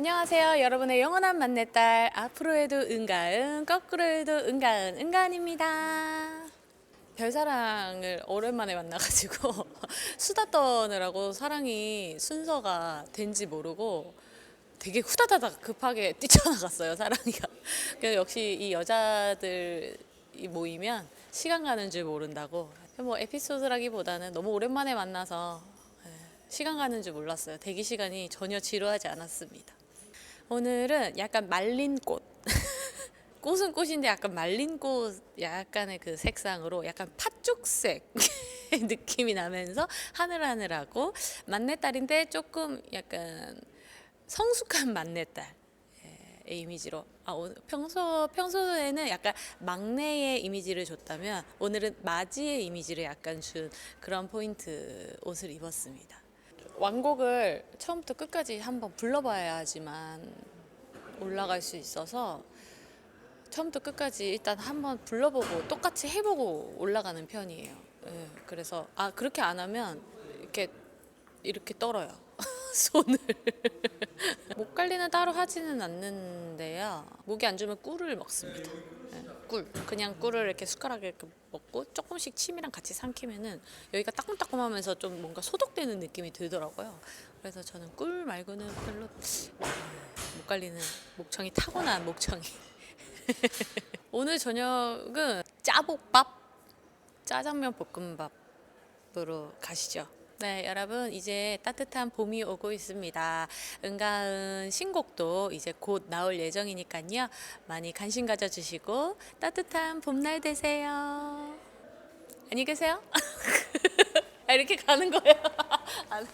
안녕하세요. 여러분의 영원한 만내딸 앞으로 해도 은가은 거꾸로 해도 은가은 은가은입니다. 별사랑을 오랜만에 만나가지고 수다 떠느라고 사랑이 순서가 된지 모르고 되게 후다다닥 급하게 뛰쳐나갔어요 사랑이가. 그래서 역시 이 여자들이 모이면 시간 가는 줄 모른다고. 뭐 에피소드라기보다는 너무 오랜만에 만나서 예, 시간 가는 줄 몰랐어요. 대기 시간이 전혀 지루하지 않았습니다. 오늘은 약간 말린 꽃. 꽃은 꽃인데 약간 말린 꽃 약간의 그 색상으로 약간 팥죽색 느낌이 나면서 하늘하늘하고 만내딸인데 조금 약간 성숙한 만내딸 의 이미지로 아, 오늘 평소 평소에는 약간 막내의 이미지를 줬다면 오늘은 맞이의 이미지를 약간 준 그런 포인트 옷을 입었습니다. 완곡을 처음부터 끝까지 한번 불러봐야지만 올라갈 수 있어서 처음부터 끝까지 일단 한번 불러보고 똑같이 해보고 올라가는 편이에요. 예, 그래서 아 그렇게 안 하면 이렇게 이렇게 떨어요 손을. 목 관리는 따로 하지는 않는데요. 목이 안 좋으면 꿀을 먹습니다. 예, 꿀 그냥 꿀을 이렇게 숟가락에 이렇게 먹고 조금씩 침이랑 같이 삼키면은 여기가 따끔따끔하면서 좀 뭔가 소독되는 느낌이 들더라고요. 그래서 저는 꿀 말고는 별로 예, 목 관리는 목청이 타고난 목청이. 오늘 저녁은 짜볶밥, 짜장면 볶음밥으로 가시죠. 네, 여러분 이제 따뜻한 봄이 오고 있습니다. 은가은 신곡도 이제 곧 나올 예정이니까요. 많이 관심 가져주시고 따뜻한 봄날 되세요. 안녕히 계세요. 아, 이렇게 가는 거예요. 아, 네.